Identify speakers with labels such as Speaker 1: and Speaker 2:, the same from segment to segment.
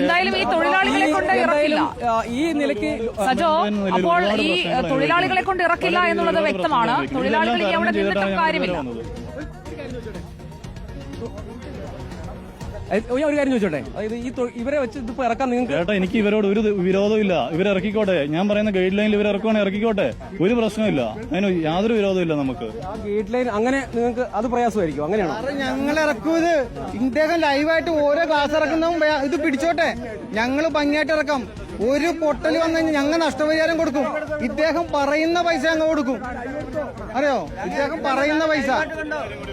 Speaker 1: എന്തായാലും ഈ തൊഴിലാളികളെ കൊണ്ട് ഇറക്കില്ല.
Speaker 2: ഈ നിലയ്ക്ക്
Speaker 1: സജോ അപ്പോൾ ഈ തൊഴിലാളികളെ കൊണ്ട് ഇറക്കില്ല എന്നുള്ളത് വ്യക്തമാണ്. തൊഴിലാളികൾ അവിടെ നിന്നിട്ടും കാര്യമില്ല.
Speaker 2: ഞാൻ ഒരു കാര്യം ചോദിച്ചോട്ടെ? അതായത് ഈ തൊ- ഇവരെ വെച്ച് ഇതിപ്പോ ഇറക്കാൻ നിങ്ങൾക്ക്
Speaker 3: ചേട്ടാ എനിക്ക് ഇവരോട് ഒരു വിരോധം ഇല്ല ഇവരിറക്കിക്കോട്ടെ ഞാൻ പറയുന്ന ഗൈഡ് ലൈനിൽ ഇവർ ഇറക്കുവാണെങ്കിൽ ഇറക്കിക്കോട്ടെ. ഒരു പ്രശ്നമില്ല അതിന് യാതൊരു വിരോധം ഇല്ല നമുക്ക്.
Speaker 2: ആ ഗേറ്റ് ലൈൻ അങ്ങനെ നിങ്ങൾക്ക് അത് പ്രയാസമായിരിക്കും. അങ്ങനെയാണോ?
Speaker 4: ഞങ്ങൾ ഇറക്കും ഇത്. ഇദ്ദേഹം ലൈവായിട്ട് ഓരോ ക്ലാസ് ഇറക്കുന്നതും ഇത് പിടിച്ചോട്ടെ. ഞങ്ങൾ ഭംഗിയായിട്ട് ഇറക്കാം. ഒരു പൊട്ടൽ വന്നു കഴിഞ്ഞാൽ ഞങ്ങൾ നഷ്ടപരിഹാരം കൊടുക്കും. ഇദ്ദേഹം പറയുന്ന പൈസ അങ്ങ് കൊടുക്കും. അറിയോ? ഇദ്ദേഹം പറയുന്ന പൈസ.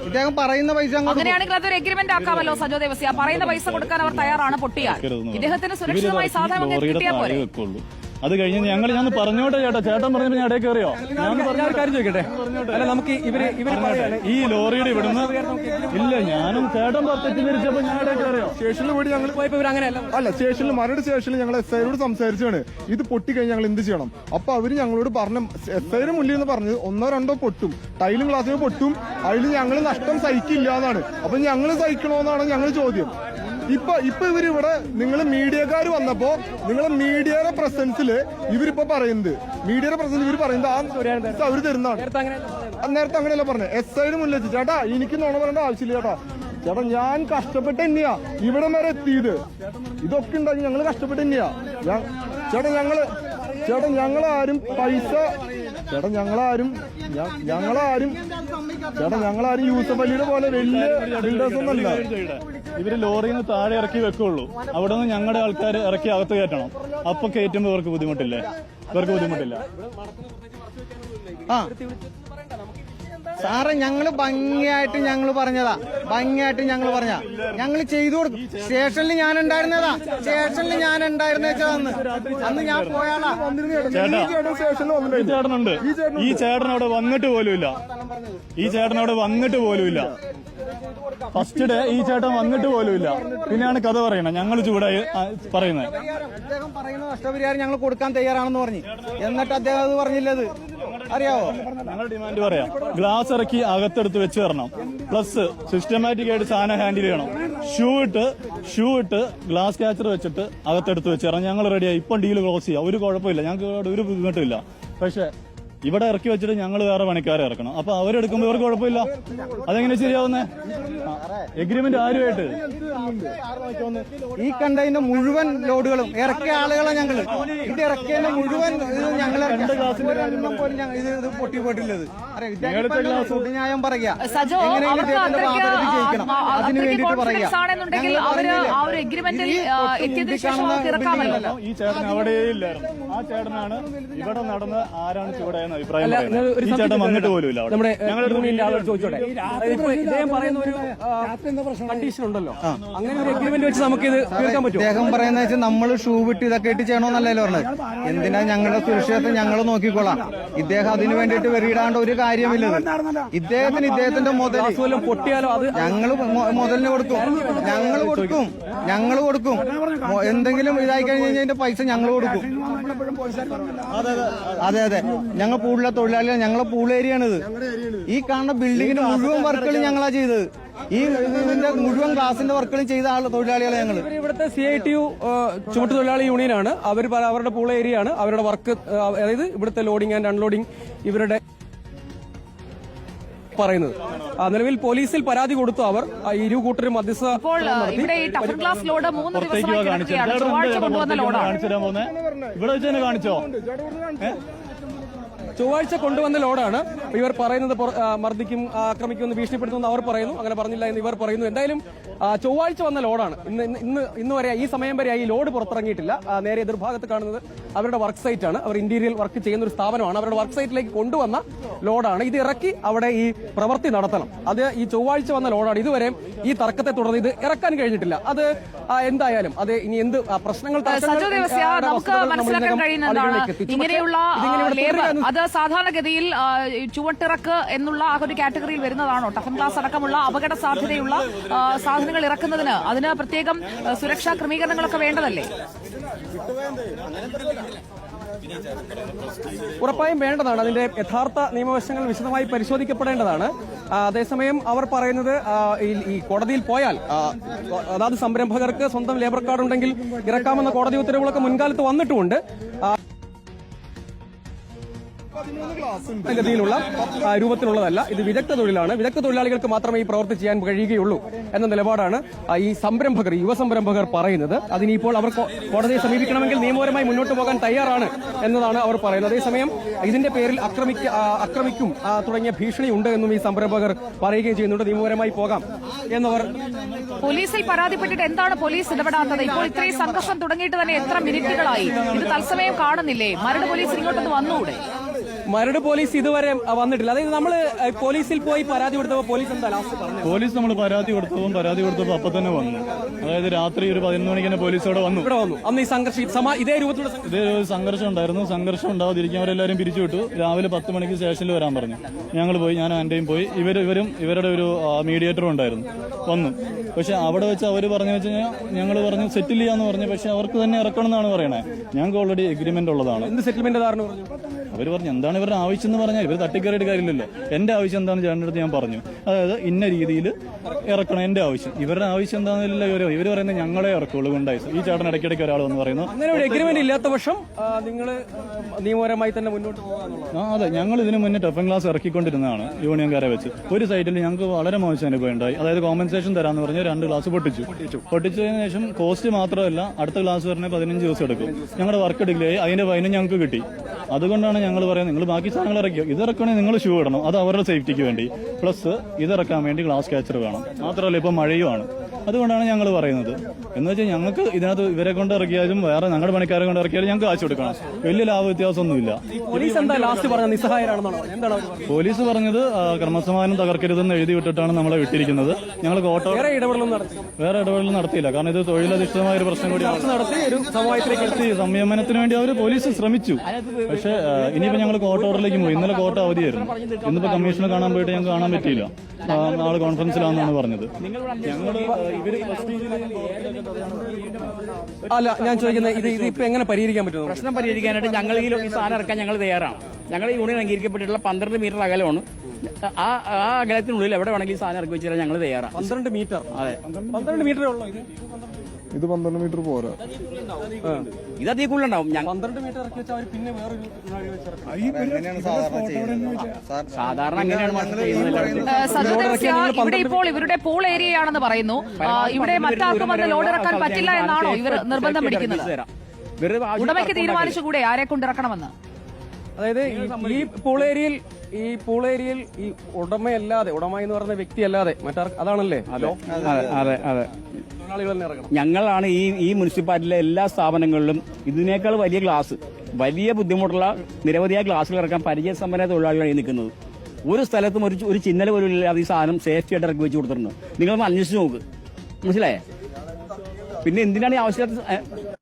Speaker 4: ഇദ്ദേഹം പറയുന്ന പൈസ അങ്ങ്
Speaker 1: അങ്ങനെയാണെങ്കിൽ അതൊരു എഗ്രിമെന്റ് ആക്കാമല്ലോ സജോ ദേവസ്യ. പറയുന്ന പൈസ കൊടുക്കാൻ അവർ തയ്യാറാണ് പൊട്ടിയാൽ. ഇദ്ദേഹത്തിന് സുരക്ഷിതമായി
Speaker 3: സാധാരണ
Speaker 1: സാധനം കിട്ടിയാൽ
Speaker 3: വെക്കുള്ളൂ. അത് കഴിഞ്ഞ് ഞങ്ങൾ ഞാൻ പറഞ്ഞോട്ടെ ചേട്ടാ. ചേട്ടൻ പറഞ്ഞപ്പോ ഞാൻ ഇടയിൽ കയറിയോ ഞാൻ
Speaker 2: ഒരു കാര്യം ചോദിക്കട്ടെ. അല്ല നമുക്ക് ഇവർ ഇവർ
Speaker 3: ഈ ലോറിയുടെ ഇവിടുന്ന് ഇല്ല ഞാനും ചേട്ടൻ തെറ്റിദ്ധരിച്ചപ്പോ ഞാൻ ഇടയിൽ കയറിയോ
Speaker 5: സ്റ്റേഷനിൽ പോയി ഞങ്ങൾ
Speaker 2: പോയപ്പോ ഇവർ അങ്ങനെയല്ല.
Speaker 5: അല്ല സ്റ്റേഷനിൽ മരട് സ്റ്റേഷനിൽ ഞങ്ങൾ എസ് ഐയോട് സംസാരിച്ചാണ്. ഇത് പൊട്ടിക്കഴിഞ്ഞ് ഞങ്ങൾ എന്ത് ചെയ്യണം? അപ്പൊ അവർ ഞങ്ങളോട് പറഞ്ഞ എസ് ഐയുടെ മുന്നിൽ എന്ന് പറഞ്ഞത് ഒന്നോ രണ്ടോ പൊട്ടും. ടൈലും ഗ്ലാസ്സിന് പൊട്ടും. അതിൽ ഞങ്ങൾ നഷ്ടം സഹിക്കില്ല എന്നാണ്. അപ്പൊ ഞങ്ങൾ സഹിക്കണോന്നാണ് ഞങ്ങൾ ചോദ്യം. ഇപ്പൊ ഇപ്പൊ ഇവർ ഇവിടെ നിങ്ങൾ മീഡിയക്കാർ വന്നപ്പോ നിങ്ങൾ മീഡിയയുടെ പ്രസൻസിൽ ഇവരിപ്പോ പറയുന്നത്. മീഡിയയുടെ പ്രസൻസിൽ ഇവർ പറയുന്നത് ആ അവർ തരുന്നതാണ്.
Speaker 2: നേരത്തെ
Speaker 5: അങ്ങനെയല്ല പറഞ്ഞത് എസ് ഐയുടെ മുന്നിൽ വെച്ച് ചേട്ടാ എനിക്ക് നോണ പറയേണ്ട ആവശ്യമില്ല ചേട്ടാ. ചേട്ടാ ഞാൻ കഷ്ടപ്പെട്ട് തന്നെയാ ഇവിടെ വരെ എത്തിയത്. ഇതൊക്കെ ഉണ്ടാക്കി ഞങ്ങൾ കഷ്ടപ്പെട്ട് തന്നെയാ. ചേട്ടാ ഞങ്ങൾ ചേട്ടാ ഞങ്ങളാരും പൈസ ചേട്ടാ ഞങ്ങളാരും ഞങ്ങളാരും ചേട്ടാ ഞങ്ങളാരും യൂസഫ് അലിയുടെ പോലെ വലിയ ബിൽഡേഴ്സ് ഒന്നല്ല
Speaker 3: ഇവർ ലോറിയിൽ നിന്ന് താഴെ ഇറക്കി വെക്കുള്ളൂ. അവിടെ നിന്ന് ഞങ്ങളുടെ ആൾക്കാർ ഇറക്കി അകത്ത് കയറ്റണം. അപ്പൊ കയറ്റുമ്പോ ഇവർക്ക് ബുദ്ധിമുട്ടില്ലേ? ഇവർക്ക് ബുദ്ധിമുട്ടില്ല.
Speaker 4: ആ. സാറേ ഞങ്ങൾ ഭംഗിയായിട്ട് ഞങ്ങൾ പറഞ്ഞതാ. ഭംഗിയായിട്ട് ഞങ്ങൾ പറഞ്ഞ ഞങ്ങൾ ചെയ്തു കൊടുക്കും സ്റ്റേഷനിൽ ഞാൻ ഉണ്ടായിരുന്നതാ സ്റ്റേഷനിൽ ഞാൻ ഉണ്ടായിരുന്ന അന്ന് അന്ന് ഞാൻ പോയാളാ.
Speaker 3: ചേട്ടനുണ്ട്. ഈ ചേട്ടൻ അവിടെ വന്നിട്ട് പോലുമില്ല. ഈ ചേട്ടൻ അവിടെ വന്നിട്ട് പോലുമില്ല. ഫസ്റ്റ് ഡേ ഈ ചേട്ടൻ വന്നിട്ട് പോലും ഇല്ല. പിന്നെയാണ് കഥ പറയുന്നത്. ഞങ്ങൾ ചൂടായി പറയുന്നത്.
Speaker 4: അദ്ദേഹം പറയുന്ന നഷ്ടപരിഹാരം ഞങ്ങൾ കൊടുക്കാൻ തയ്യാറാണെന്ന് പറഞ്ഞു. എന്നിട്ട് അദ്ദേഹം അത് പറഞ്ഞില്ലത്. അറിയാവോ?
Speaker 3: ഞങ്ങൾ ഡിമാൻഡ് പറയാം. ഗ്ലാസ് ഇറക്കി അകത്തെടുത്ത് വെച്ച് തരണം. പ്ലസ് സിസ്റ്റമാറ്റിക് ആയിട്ട് സാധനം ഹാൻഡിൽ ചെയ്യണം. ഷൂ ഇട്ട് ഷൂ ഇട്ട് ഗ്ലാസ് ക്യാച്ചർ വെച്ചിട്ട് അകത്തെടുത്ത് വെച്ച് തരണം. ഞങ്ങൾ റെഡിയായി ഇപ്പം ഡീൽ ക്ലോസ് ചെയ്യാം. ഒരു കുഴപ്പമില്ല. ഞങ്ങൾക്ക് ഒരു ബുദ്ധിമുട്ടില്ല പക്ഷെ ഇവിടെ ഇറക്കി വെച്ചിട്ട് ഞങ്ങൾ വേറെ പണിക്കാരെ ഇറക്കണം. അപ്പൊ അവരെടുക്കുമ്പോൾ ഇവർക്ക് കുഴപ്പമില്ല. അതെങ്ങനെ ശരിയാവുന്നേ? എഗ്രിമെന്റ് ആരുമായിട്ട്?
Speaker 4: ഈ കണ്ടതിന്റെ മുഴുവൻ ലോഡുകളും ഇറക്കിയ ആളുകളെ ഞങ്ങൾ. ഇത് ഇറക്കിയതിന്റെ മുഴുവൻ ഞങ്ങൾ ഇത് ഇത് പൊട്ടി പോയിട്ടില്ലത് പറയാ. അതിന് പറയാ. ഞങ്ങൾ ഈ
Speaker 3: ചേട്ടൻ അവിടെ ഇല്ലായിരുന്നു. ആ ചേട്ടനാണ് ഇവിടെ നടന്ന് ആരാണ് ചൂടായെന്ന് അഭിപ്രായം
Speaker 2: അല്ല,
Speaker 3: പറയുന്നത്.
Speaker 2: ഒരു
Speaker 3: ഈ ചേട്ടൻ വന്നിട്ട്? പോലും ഇല്ല അവിടെ.
Speaker 2: നമ്മുടെ
Speaker 3: ഞങ്ങളുടെ
Speaker 2: യൂണിയന്റെ ആളോട് ചോദിച്ചോട്ടെ? അതായത് ഇപ്പൊ ഇദ്ദേഹം പറയുന്ന ഒരു കണ്ടീഷൻ ഉണ്ടല്ലോ. അങ്ങനെ ഒരു എഗ്രിമെന്റ് വെച്ച് നമുക്ക് ഇത് തീർക്കാൻ പറ്റുമോ?
Speaker 4: അദ്ദേഹം പറയുന്ന വെച്ചാൽ നമ്മൾ ഷൂ വിട്ട് ഇതൊക്കെ ഇട്ട് ചെയ്യണമെന്നല്ലല്ലോ പറഞ്ഞത്. എന്തിനാ ഞങ്ങളുടെ സുരക്ഷിതത്വം ഞങ്ങൾ നോക്കിക്കോളാം. ഇദ്ദേഹം അതിന് വേണ്ടിയിട്ട് വെറിയിടാണ്ട് ഒരു കാര്യമില്ല ഇദ്ദേഹത്തിന് ഇദ്ദേഹത്തിന്റെ മുതൽ
Speaker 2: വല്ലതും പൊട്ടിയാലോ അത്?
Speaker 4: ഞങ്ങൾ മുതലിന് കൊടുക്കും. ഞങ്ങൾ കൊടുക്കും. ഞങ്ങൾ കൊടുക്കും. മൊ- എന്തെങ്കിലും ഇതായി കഴിഞ്ഞ് കഴിഞ്ഞാൽ അതിന്റെ പൈസ ഞങ്ങൾ കൊടുക്കും. അതെ അതെ. ഞങ്ങൾ പൂളിലെ തൊഴിലാളികൾ ഞങ്ങളെ പൂൾ ഏരിയയാണിത്. ഈ കാണുന്ന ബിൽഡിങ്ങിന്റെ മുഴുവൻ വർക്കുകൾ ഞങ്ങളാ ചെയ്തത്. ഈ ഇതിന്റെ മുഴുവൻ ക്ലാസിന്റെ വർക്കുകളും ചെയ്ത ആൾ തൊഴിലാളികളെ ഞങ്ങൾ
Speaker 2: ഇവിടുത്തെ സി ഐ ടി യു ചുമട്ട് തൊഴിലാളി യൂണിയനാണ് അവർ അവരുടെ പൂൾ ഏരിയ ആണ് അവരുടെ വർക്ക് അതായത് ഇവിടുത്തെ ലോഡിംഗ് ആൻഡ് അൺലോഡിംഗ് ഇവരുടെ പറയുന്നത്. ആ, നിലവിൽ പോലീസിൽ പരാതി കൊടുത്തു അവർ. ഇരു കൂട്ടരും മധ്യസ്ഥ
Speaker 1: ഇവിടെ
Speaker 3: വെച്ച് തന്നെ കാണിച്ചോ?
Speaker 2: ചൊവ്വാഴ്ച കൊണ്ടുവന്ന ലോഡാണ്. ഇവർ പറയുന്നത് മർദ്ദിക്കും ആക്രമിക്കുമെന്ന് ഭീഷണിപ്പെടുത്തുമെന്ന് അവർ പറയുന്നു. അങ്ങനെ പറഞ്ഞില്ല എന്ന് ഇവർ പറയുന്നു. എന്തായാലും ചൊവ്വാഴ്ച വന്ന ലോഡാണ്. ഇന്ന് ഇന്ന് ഇന്ന് വരെ ഈ സമയം വരെ ഈ ലോഡ് പുറത്തിറങ്ങിയിട്ടില്ല. നേരെ എതിർഭാഗത്ത് കാണുന്നത് അവരുടെ വർക്ക് സൈറ്റ് ആണ്. അവർ ഇന്റീരിയൽ വർക്ക് ചെയ്യുന്ന ഒരു സ്ഥാപനമാണ്. അവരുടെ വർക്ക് സൈറ്റിലേക്ക് കൊണ്ടുവന്ന ലോഡാണ്. ഇത് ഇറക്കി അവിടെ ഈ പ്രവൃത്തി നടത്തണം. അത് ഈ ചൊവ്വാഴ്ച വന്ന ലോഡാണ്. ഇതുവരെ ഈ തർക്കത്തെ തുടർന്ന് ഇത് ഇറക്കാൻ കഴിഞ്ഞിട്ടില്ല. അത് എന്തായാലും അത് ഇനി എന്ത് പ്രശ്നങ്ങൾ
Speaker 1: നമുക്ക് മനസ്സിലാക്കാൻ കഴിയുന്നതാണ്. ഇങ്ങനെയുള്ള അത് സാധാരണഗതിയിൽ ചുവട്ടിറക്ക് എന്നുള്ള ആ ഒരു കാറ്റഗറിയിൽ വരുന്നതാണോ? ടഫൻ ഗ്ലാസ് അടക്കമുള്ള അപകട സാധ്യതയുള്ള സാധനങ്ങൾ ഇറക്കുന്നതിന് അതിന് പ്രത്യേകം സുരക്ഷാ ക്രമീകരണങ്ങളൊക്കെ വേണ്ടതല്ലേ?
Speaker 2: ഉറപ്പായും വേണ്ടതാണ്. അതിന്റെ യഥാർത്ഥ നിയമവശങ്ങൾ വിശദമായി പരിശോധിക്കപ്പെടേണ്ടതാണ്. അതേസമയം അവർ പറയുന്നത് ഈ- കോടതിയിൽ പോയാൽ അതാത് സംരംഭകർക്ക് സ്വന്തം ലേബർ കാർഡ് ഉണ്ടെങ്കിൽ ഇറക്കാമെന്ന കോടതി ഉത്തരവുകളൊക്കെ മുൻകാലത്ത് വന്നിട്ടുമുണ്ട്. ഗതിയിലുള്ള രൂപത്തിലുള്ളതല്ല. ഇത് വിദഗ്ധ തൊഴിലാണ്. വിദഗ്ധ തൊഴിലാളികൾക്ക് മാത്രമേ ഈ പ്രവർത്തി ചെയ്യാൻ കഴിയുകയുള്ളൂ എന്ന നിലപാടാണ് ഈ സംരംഭകർ യുവ സംരംഭകർ പറയുന്നത്. അതിനിപ്പോൾ അവർ കോടതിയെ സമീപിക്കണമെങ്കിൽ നിയമപരമായി മുന്നോട്ട് പോകാൻ തയ്യാറാണ് എന്നതാണ് അവർ പറയുന്നത്. അതേസമയം ഇതിന്റെ പേരിൽ ആക്രമിക്ക ആക്രമിക്കും തുടങ്ങിയ ഭീഷണി ഉണ്ട് എന്നും ഈ സംരംഭകർ പറയുകയും ചെയ്യുന്നുണ്ട്. നിയമപരമായി പോകാം എന്നവർ
Speaker 1: പോലീസിൽ പരാതിപ്പെട്ടിട്ട് എന്താണ് പോലീസ് ഇടപെടാത്തത്? ഇപ്പോൾ ഇത്രയും സംഘർഷം തുടങ്ങിയിട്ട് തന്നെ എത്ര മിനിറ്റുകളായി? ഇത് തത്സമയം കാണുന്നില്ലേ? മരട് പോലീസ് ഇങ്ങോട്ടൊന്ന് വന്നുകൂടെ
Speaker 2: മരട് പോലീസ് ഇതുവരെ വന്നിട്ടില്ല. അതായത് നമ്മൾ പോലീസിൽ പോയി പരാതി കൊടുത്തപ്പോൾ പോലീസ് എന്താ ലാസ്റ്റ് പറഞ്ഞു
Speaker 3: പോലീസ് നമ്മൾ പരാതി കൊടുത്തപ്പോൾ പരാതി കൊടുത്തപ്പോൾ അപ്പൊ തന്നെ വന്നു. അതായത് രാത്രി ഒരു പതിനൊന്ന് മണിക്ക് തന്നെ പോലീസ് അവിടെ വന്നു.
Speaker 2: ഇവിടെ വന്നു. അന്ന് ഈ സംഘർഷം ഇതേ രൂപത്തിലുള്ള
Speaker 3: ഇതേ സംഘർഷം ഉണ്ടായിരുന്നു. സംഘർഷം ഉണ്ടാവാതിരിക്കാൻ അവരെല്ലാവരും പിരിച്ചു വിട്ടു. രാവിലെ പത്ത് മണിക്ക് സ്റ്റേഷനിൽ വരാൻ പറഞ്ഞു. ഞങ്ങൾ പോയി ഞാൻ ആന്റെയും പോയി. ഇവർ ഇവരും ഇവരുടെ ഒരു മീഡിയേറ്ററും ഉണ്ടായിരുന്നു. വന്നു. പക്ഷെ അവിടെ വെച്ച് അവർ പറഞ്ഞു വെച്ച് കഴിഞ്ഞാൽ ഞങ്ങൾ പറഞ്ഞു സെറ്റിൽ ചെയ്യാന്ന് പറഞ്ഞു. പക്ഷെ അവർക്ക് തന്നെ ഇറക്കണം എന്നാണ് പറയണേ. ഞങ്ങൾക്ക് ഓൾറെഡി എഗ്രിമെന്റ് ഉള്ളതാണ്.
Speaker 2: എന്ത് സെറ്റിൽമെന്റ്
Speaker 3: അവർ പറഞ്ഞു എന്താണ് ഇവരുടെ ആവശ്യം എന്ന് പറഞ്ഞാൽ ഇവർ തട്ടിക്കയറിയിട്ട് കാര്യമില്ലല്ലോ. എന്റെ ആവശ്യം എന്താണെന്ന് ചേട്ടന്റെ അടുത്ത് ഞാൻ പറഞ്ഞു. അതായത് ഇന്ന രീതിയിൽ ഇറക്കണം എന്റെ ആവശ്യം. ഇവരുടെ ആവശ്യം എന്താണെന്നില്ല ഇവർ ഇവർ പറയുന്നത് ഞങ്ങളെ ഇറക്കുള്ളൂ കൊണ്ടായി ഈ ചേട്ടൻ ഇടയ്ക്കിടയ്ക്ക് ഒരാൾ വന്ന് പറയുന്നു.
Speaker 2: അങ്ങനെ ഒരു എഗ്രിമെന്റ് ഇല്ലാത്ത പക്ഷം നിങ്ങൾ നിയമപരമായി തന്നെ മുന്നോട്ട്
Speaker 3: ആ അതെ. ഞങ്ങൾ ഇതിനു മുന്നേ ടഫൻ ക്ലാസ് ഇറക്കിക്കൊണ്ടിരുന്നതാണ് യൂണിയൻകാരെ വെച്ച്. ഒരു സൈറ്റിൽ ഞങ്ങൾക്ക് വളരെ മോശം അനുഭവം ഉണ്ടായി അതായത് കോമ്പൻസേഷൻ തരാന്ന് പറഞ്ഞ് രണ്ട് ക്ലാസ് പൊട്ടിച്ചു. പൊട്ടിച്ചതിന് ശേഷം കോസ്റ്റ് മാത്രമല്ല അടുത്ത ക്ലാസ് വരണേ പതിനഞ്ച് ദിവസം എടുക്കും. ഞങ്ങളുടെ വർക്ക് ഡിലേ ആയി അതിന്റെ ഫൈനും ഞങ്ങൾക്ക് കിട്ടി. അതുകൊണ്ടാണ് ഞങ്ങൾ പറയുന്നത് നിങ്ങൾ ബാക്കി സാധനങ്ങൾ ഇറക്കിയോ? ഇത് ഇറക്കണേ നിങ്ങൾ ഷൂ ഇടണം. അത് അവരുടെ സേഫ്റ്റിക്ക് വേണ്ടി. പ്ലസ് ഇതിറക്കാൻ വേണ്ടി ഗ്ലാസ് കാച്ചർ വേണം. മാത്രമല്ല ഇപ്പം മഴയുമാണ്. അതുകൊണ്ടാണ് ഞങ്ങൾ പറയുന്നത്. എന്ന് വെച്ചാൽ ഞങ്ങൾക്ക് ഇതിനകത്ത് ഇവരെ കൊണ്ട് ഇറക്കിയാലും വേറെ ഞങ്ങളുടെ പണിക്കാരെ കൊണ്ട് ഇറക്കിയാലും ഞങ്ങൾക്ക് കാശ് കൊടുക്കണം. വലിയ ലാഭ വ്യത്യാസമൊന്നുമില്ല.
Speaker 2: പോലീസ് എന്താ ലാസ്റ്റ് നിസ്സഹായരാണെന്നാണ്? പറഞ്ഞത്. എന്താണ് പറഞ്ഞത്?
Speaker 3: പോലീസ് പറഞ്ഞത് ക്രമസമാധാനം തകർക്കരുതെന്ന് എഴുതി വിട്ടിട്ടാണ് നമ്മളെ വിട്ടിരിക്കുന്നത്. ഞങ്ങൾ ഓട്ടോ
Speaker 2: വേറെ
Speaker 3: ഇടപെടൽ നടത്തിയില്ല. കാരണം ഇത് തൊഴിലധിഷ്ഠിതമായ ഒരു പ്രശ്നം കൂടി
Speaker 2: നടത്തി ഒരു സമവായത്തിലേക്ക്
Speaker 3: സംയമനത്തിന് വേണ്ടി അവർ പോലീസ് ശ്രമിച്ചു. പക്ഷേ ഇനിയിപ്പോ ഞങ്ങൾ കോർട്ട് ഓർഡറിലേക്ക് പോയി. ഇന്നലെ കോർട്ട് അവധിയായിരുന്നു. ഇന്നിപ്പോ കമ്മീഷനെ കാണാൻ പോയിട്ട് ഞങ്ങൾക്ക് കാണാൻ പറ്റിയില്ല. നാളെ കോൺഫറൻസിലാണെന്നാണ് പറഞ്ഞത്. ഞങ്ങൾ
Speaker 2: അല്ല ഞാൻ ചോദിക്കുന്നത് ഇത് ഇത് ഇപ്പൊ എങ്ങനെ പരിഹരിക്കാൻ പറ്റും
Speaker 6: പ്രശ്നം പരിഹരിക്കാനായിട്ട് ഞങ്ങൾ ഈ സാധനം ഇറക്കാൻ ഞങ്ങൾ തയ്യാറാണ്. ഞങ്ങൾ ഈ യൂണിയൻ അംഗീകരിക്കപ്പെട്ടിട്ടുള്ള പന്ത്രണ്ട് മീറ്റർ അകലമാണ്. ആ ആ അകലത്തിനുള്ളിൽ എവിടെ വേണമെങ്കിലും ഈ സാധനം ഇറക്കി വെച്ചാൽ ഞങ്ങൾ തയ്യാറാണ്.
Speaker 2: പന്ത്രണ്ട് മീറ്റർ?
Speaker 6: അതെ.
Speaker 2: പന്ത്രണ്ട് മീറ്ററേ ഉള്ളൂ ഇത്?
Speaker 5: ഇത് പന്ത്രണ്ട് മീറ്റർ പോരാ.
Speaker 6: ഇത് അതീ കൂടുതലുണ്ടാവും.
Speaker 2: പന്ത്രണ്ട് മീറ്റർ ഇറക്കി വെച്ചാൽ അവർ പിന്നെ വേറൊരു നാഴി വെച്ചിറക്കും
Speaker 6: സാധാരണ അങ്ങനെയാണ്
Speaker 1: ഇവിടെ ഇപ്പോൾ ഇവരുടെ പോൾ ഏരിയ ആണെന്ന് പറയുന്നു. ഇവിടെ മറ്റാർക്കും അത് ലോഡ് ഇറക്കാൻ പറ്റില്ല എന്നാണോ ഇവർ നിർബന്ധം പിടിക്കുന്നത് ഉടമയ്ക്ക് തീരുമാനിച്ചുകൂടെ ആരെ കൊണ്ടിറക്കണമെന്ന്
Speaker 2: അതായത് ഈ- ഈ പൂൾ ഈ പൂളേരിയിൽ ഈ ഉടമയല്ലാതെ ഉടമ എന്ന് പറയുന്ന വ്യക്തി അല്ലാതെ മറ്റാർ അതാണല്ലേ?
Speaker 6: അതെ. അതെ അതെ ഞങ്ങളാണ് ഈ ഈ മുനിസിപ്പാലിറ്റിയിലെ എല്ലാ സ്ഥാപനങ്ങളിലും ഇതിനേക്കാൾ വലിയ ക്ലാസ് വലിയ ബുദ്ധിമുട്ടുള്ള നിരവധിയായ ക്ലാസ്സുകൾ ഇറക്കാൻ പരിചയസമ്പന്ന തൊഴിലാളികളാണ് നിൽക്കുന്നത്. ഒരു സ്ഥലത്തും ഒരു ഒരു ചിന്നല പോലും ഇല്ലാതെ ഈ സാധനം സേഫ്റ്റി ആയിട്ട് ഇറക്കി വെച്ച് കൊടുത്തിട്ടുണ്ട്. നിങ്ങളൊന്ന് അന്വേഷിച്ച് നോക്ക്. മനസ്സിലായേ? പിന്നെ എന്തിനാണ് ഈ ആവശ്യമില്ലാത്ത